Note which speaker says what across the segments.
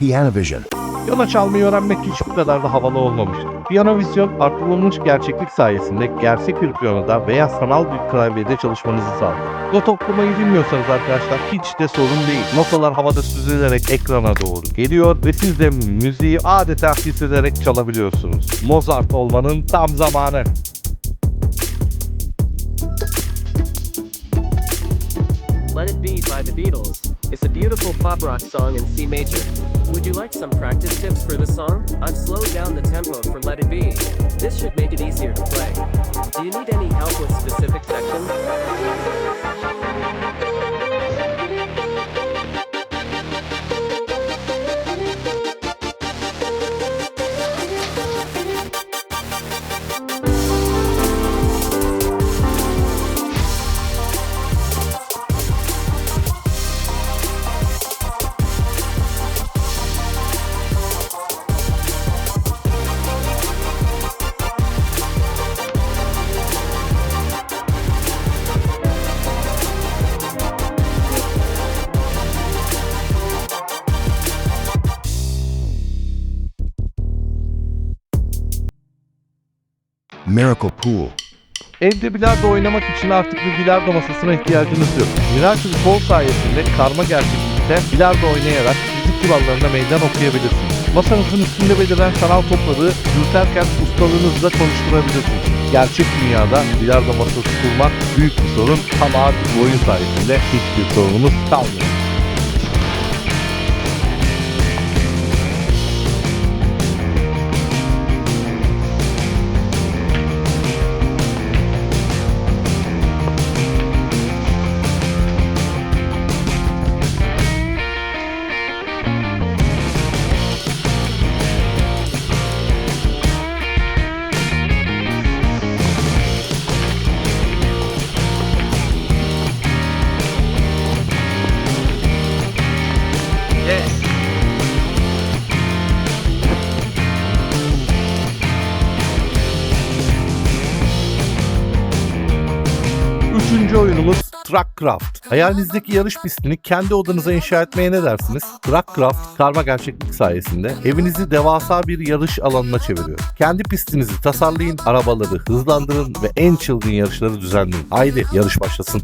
Speaker 1: Pianovision.
Speaker 2: Piyano çalmayı öğrenmek hiç bu kadar da havalı olmamıştı. Piyanovisyon artırılmış gerçeklik sayesinde gerçek bir piyanoda veya sanal bir klavyede çalışmanızı sağlıyor. Not okumayı bilmiyorsanız arkadaşlar hiç de sorun değil. Notalar havada süzülerek ekrana doğru geliyor ve siz de müziği adeta hissederek çalabiliyorsunuz. Mozart olmanın tam zamanı.
Speaker 3: Let It Be by the Beatles. It's a beautiful pop rock song in C major. Would you like some practice tips for the song? I've slowed down the tempo for Let It Be. This should make it easier to play. Do you need any
Speaker 1: Miracle Pool.
Speaker 2: Evde bilardo oynamak için artık bir bilardo masasına ihtiyacınız yok. Miracle Ball sayesinde karma gerçeklikte bilardo oynayarak fizik kurallarına meydan okuyabilirsiniz. Masanızın üstünde beliren sanal topları dürterken ustalığınızla konuşturabilirsiniz. Gerçek dünyada bilardo masası kurmak büyük bir sorun ama artık bu oyun sayesinde hiçbir sorunumuz kalmıyor. Üçüncü oyunumuz Truckcraft. Hayalinizdeki yarış pistini kendi odanıza inşa etmeye ne dersiniz? Truckcraft karma gerçeklik sayesinde evinizi devasa bir yarış alanına çeviriyor. Kendi pistinizi tasarlayın, arabaları hızlandırın ve en çılgın yarışları düzenleyin. Haydi yarış başlasın.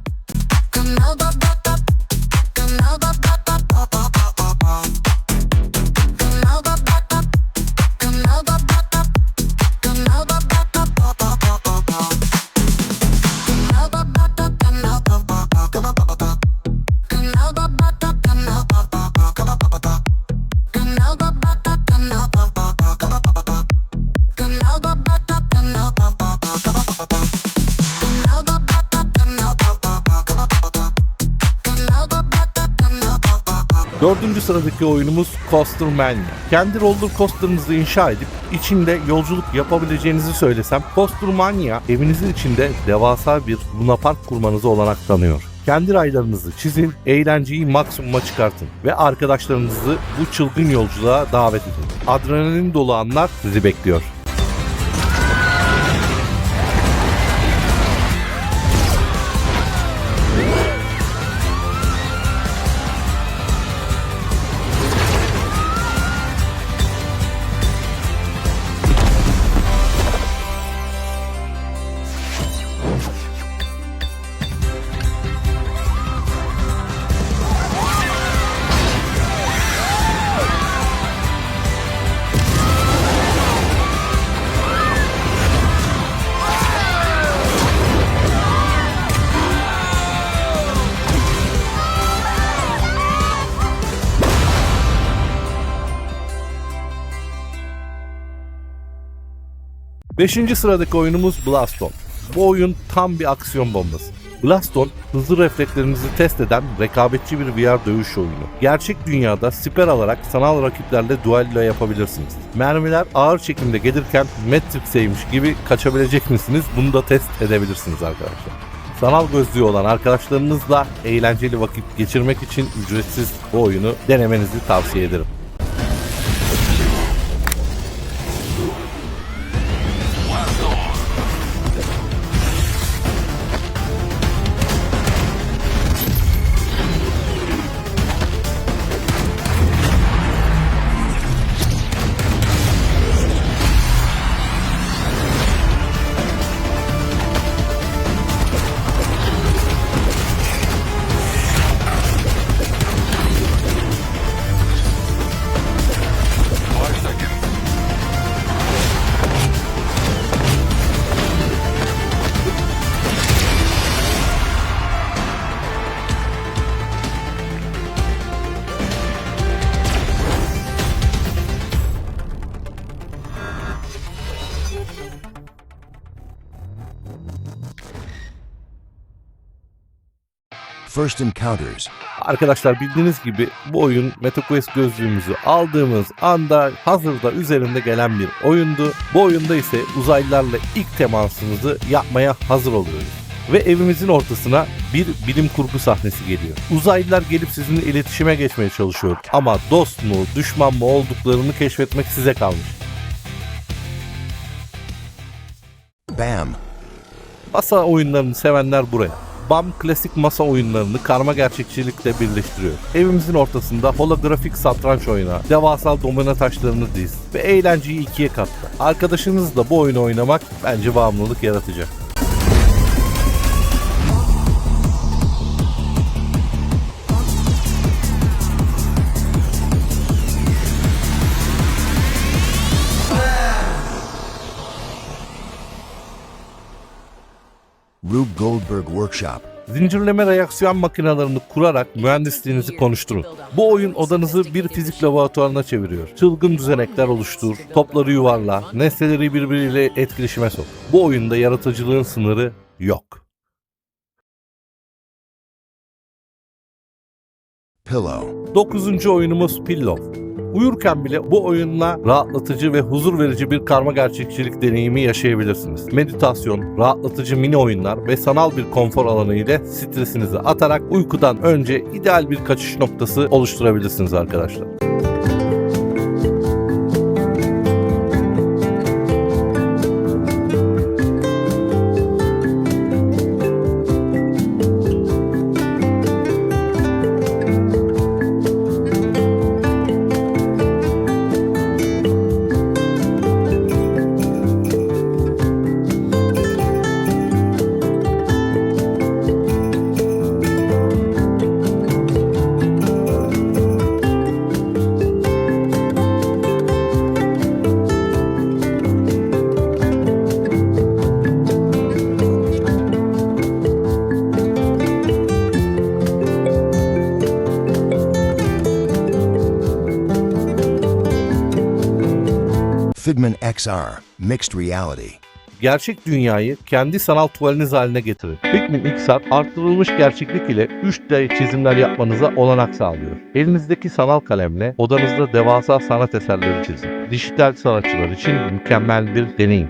Speaker 2: Dördüncü sıradaki oyunumuz Coaster Mania. Kendi roller coaster'ınızı inşa edip içinde yolculuk yapabileceğinizi söylesem Coaster Mania evinizin içinde devasa bir Luna Park kurmanıza olanak tanıyor. Kendi raylarınızı çizin, eğlenceyi maksimuma çıkartın ve arkadaşlarınızı bu çılgın yolculuğa davet edin. Adrenalin dolu anlar sizi bekliyor. Beşinci sıradaki oyunumuz Blaston. Bu oyun tam bir aksiyon bombası. Blaston, hızlı reflekslerinizi test eden rekabetçi bir VR dövüş oyunu. Gerçek dünyada siper alarak sanal rakiplerle duello yapabilirsiniz. Mermiler ağır çekimde gelirken Matrix'eymiş gibi kaçabilecek misiniz? Bunu da test edebilirsiniz arkadaşlar. Sanal gözlüğü olan arkadaşlarınızla eğlenceli vakit geçirmek için ücretsiz bu oyunu denemenizi tavsiye ederim.
Speaker 1: First Encounters.
Speaker 2: Arkadaşlar bildiğiniz gibi bu oyun MetaQuest gözlüğümüzü aldığımız anda hazırda üzerinde gelen bir oyundu. Bu oyunda ise uzaylılarla ilk temasımızı yapmaya hazır oluyoruz. Ve evimizin ortasına bir bilim kurgu sahnesi geliyor. Uzaylılar gelip sizinle iletişime geçmeye çalışıyor. Ama dost mu, düşman mı olduklarını keşfetmek size kalmış.
Speaker 1: BAM!
Speaker 2: Masa oyunlarını sevenler buraya. BAM klasik masa oyunlarını karma gerçekçilikle birleştiriyor. Evimizin ortasında holografik satranç oyna, devasa domino taşlarını diz ve eğlenceyi ikiye kattı. Arkadaşınızla bu oyunu oynamak bence bağımlılık yaratacak.
Speaker 1: Rube Goldberg Workshop.
Speaker 2: Zincirleme reaksiyon makinelerini kurarak mühendisliğinizi konuşturun. Bu oyun odanızı bir fizik laboratuvarına çeviriyor. Çılgın düzenekler oluştur, topları yuvarla, nesneleri birbiriyle etkileşime sok. Bu oyunda yaratıcılığın sınırı yok.
Speaker 1: Pillow.
Speaker 2: Dokuzuncu oyunumuz Pillow. Uyurken bile bu oyunla rahatlatıcı ve huzur verici bir karma gerçekçilik deneyimi yaşayabilirsiniz. Meditasyon, rahatlatıcı mini oyunlar ve sanal bir konfor alanı ile stresinizi atarak uykudan önce ideal bir kaçış noktası oluşturabilirsiniz arkadaşlar.
Speaker 1: Figment XR. Mixed Reality.
Speaker 2: Gerçek dünyayı kendi sanal tuvaliniz haline getirin. Figment XR artırılmış gerçeklik ile 3D çizimler yapmanıza olanak sağlıyor. Elinizdeki sanal kalemle odanızda devasa sanat eserleri çizin. Dijital sanatçılar için mükemmel bir deneyim.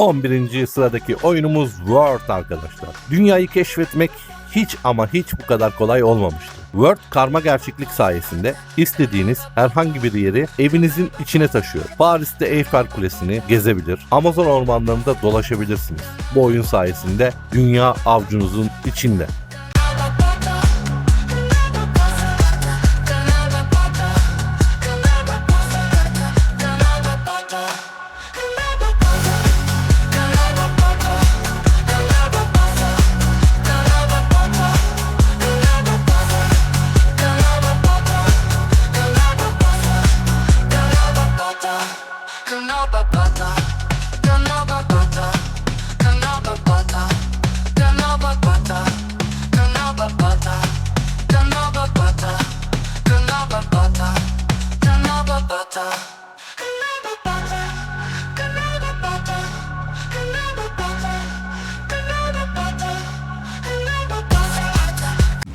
Speaker 2: On birinci sıradaki oyunumuz World arkadaşlar. Dünyayı keşfetmek hiç ama hiç bu kadar kolay olmamıştı. World karma gerçeklik sayesinde istediğiniz herhangi bir yeri evinizin içine taşıyor. Paris'te Eyfel Kulesi'ni gezebilir, Amazon ormanlarında dolaşabilirsiniz. Bu oyun sayesinde dünya avcunuzun içinde.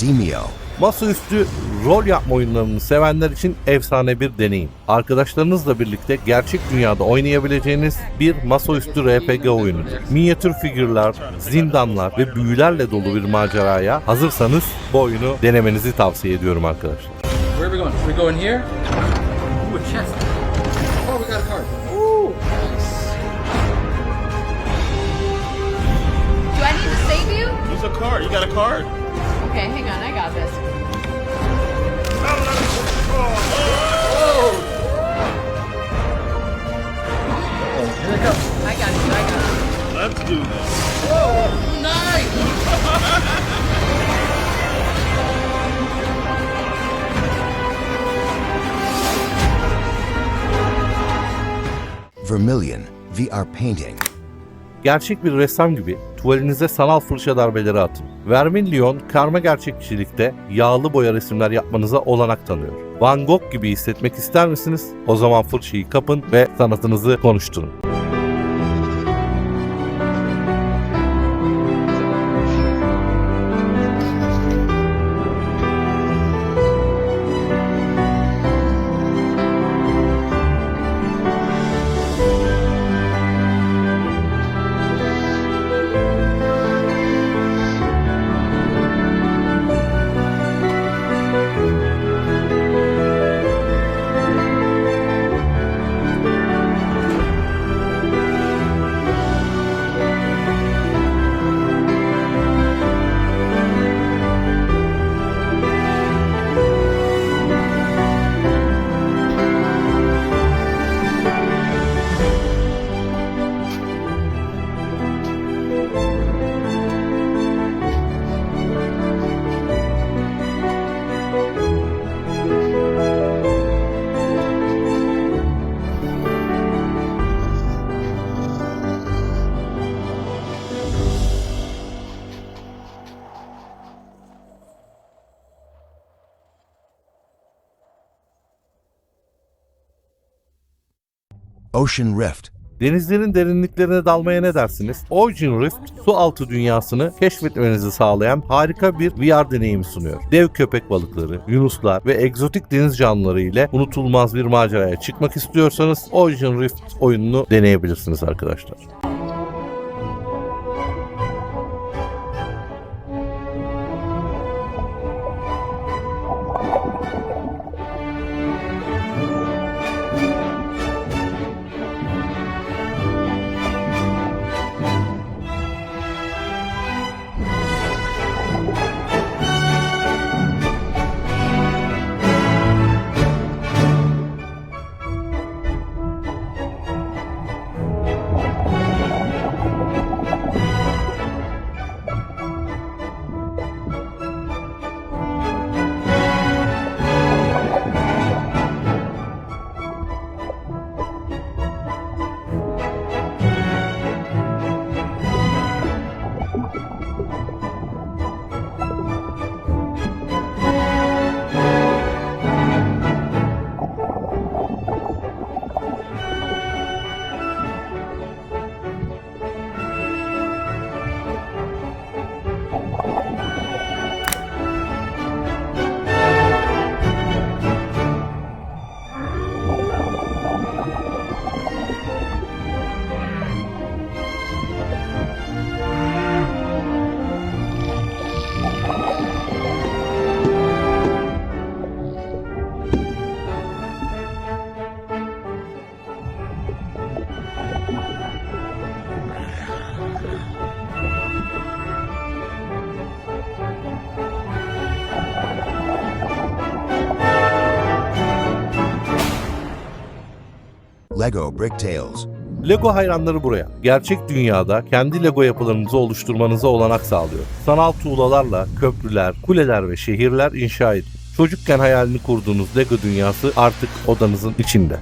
Speaker 1: Demio.
Speaker 2: Masaüstü rol yapma oyunlarını sevenler için efsane bir deneyim. Arkadaşlarınızla birlikte gerçek dünyada oynayabileceğiniz bir masaüstü RPG oyunudur. Minyatür figürler, zindanlar ve büyülerle dolu bir maceraya hazırsanız bu oyunu denemenizi tavsiye ediyorum arkadaşlar.
Speaker 4: Where are we going? we going here? Ooh, a chest. Oh, we got a card. Ooh, nice.
Speaker 5: Do I need to save you?
Speaker 6: Use a card. You got a card?
Speaker 1: VR painting.
Speaker 2: Gerçek bir ressam gibi tuvalinize sanal fırça darbeleri atın. Vermilion, karma gerçekçilikte yağlı boya resimler yapmanıza olanak tanıyor. Van Gogh gibi hissetmek ister misiniz? O zaman fırçayı kapın ve sanatınızı konuşturun.
Speaker 1: Ocean Rift.
Speaker 2: Denizlerin derinliklerine dalmaya ne dersiniz? Ocean Rift, su altı dünyasını keşfetmenizi sağlayan harika bir VR deneyimi sunuyor. Dev köpek balıkları, yunuslar ve egzotik deniz canlıları ile unutulmaz bir maceraya çıkmak istiyorsanız Ocean Rift oyununu deneyebilirsiniz arkadaşlar.
Speaker 1: Lego Brick Tales.
Speaker 2: Lego hayranları buraya. Gerçek dünyada kendi Lego yapılarınızı oluşturmanıza olanak sağlıyor. Sanal tuğlalarla köprüler, kuleler ve şehirler inşa edin. Çocukken hayalini kurduğunuz Lego dünyası artık odanızın içinde.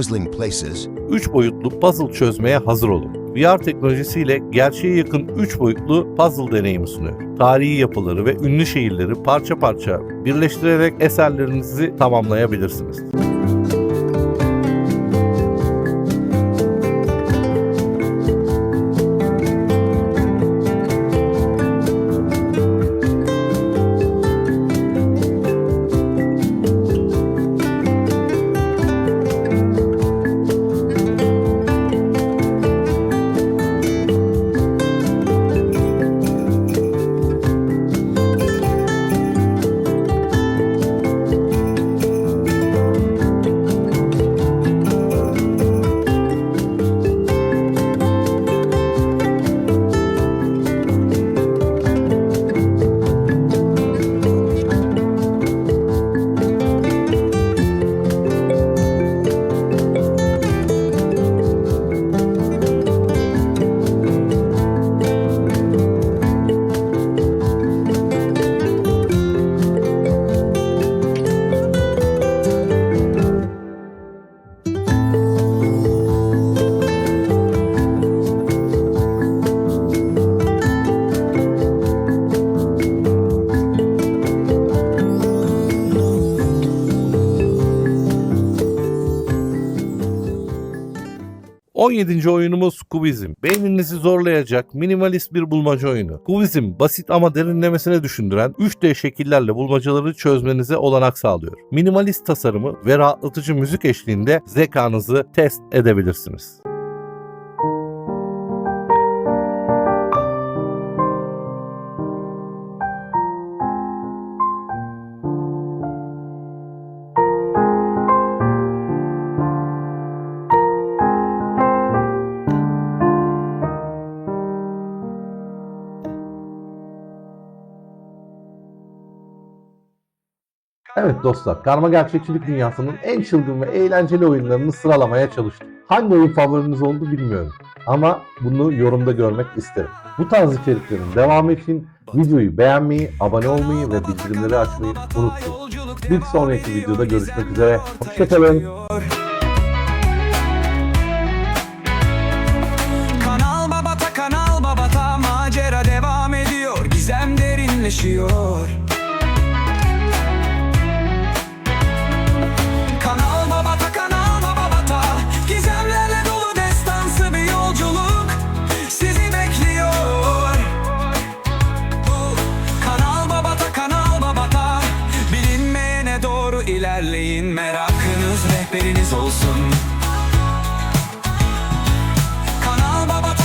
Speaker 1: Puzzling places,
Speaker 2: 3 boyutlu puzzle çözmeye hazır olun. VR teknolojisiyle gerçeğe yakın 3 boyutlu puzzle deneyimi sunuyor. Tarihi yapıları ve ünlü şehirleri parça parça birleştirerek eserlerinizi tamamlayabilirsiniz. 17. oyunumuz Kubizm. Beyninizi zorlayacak minimalist bir bulmaca oyunu. Kubizm basit ama derinlemesine düşündüren 3D şekillerle bulmacaları çözmenize olanak sağlıyor. Minimalist tasarımı ve rahatlatıcı müzik eşliğinde zekanızı test edebilirsiniz. Evet dostlar, karma gerçekçilik dünyasının en çılgın ve eğlenceli oyunlarını sıralamaya çalıştım. Hangi oyun favoriniz oldu bilmiyorum. Ama bunu yorumda görmek isterim. Bu tarz içeriklerin devamı için videoyu beğenmeyi, abone olmayı ve bildirimleri açmayı unutmayın. Bir sonraki videoda görüşmek üzere. Hoşçakalın.
Speaker 5: Kanal babata kanal babata macera devam ediyor Gizem derinleşiyor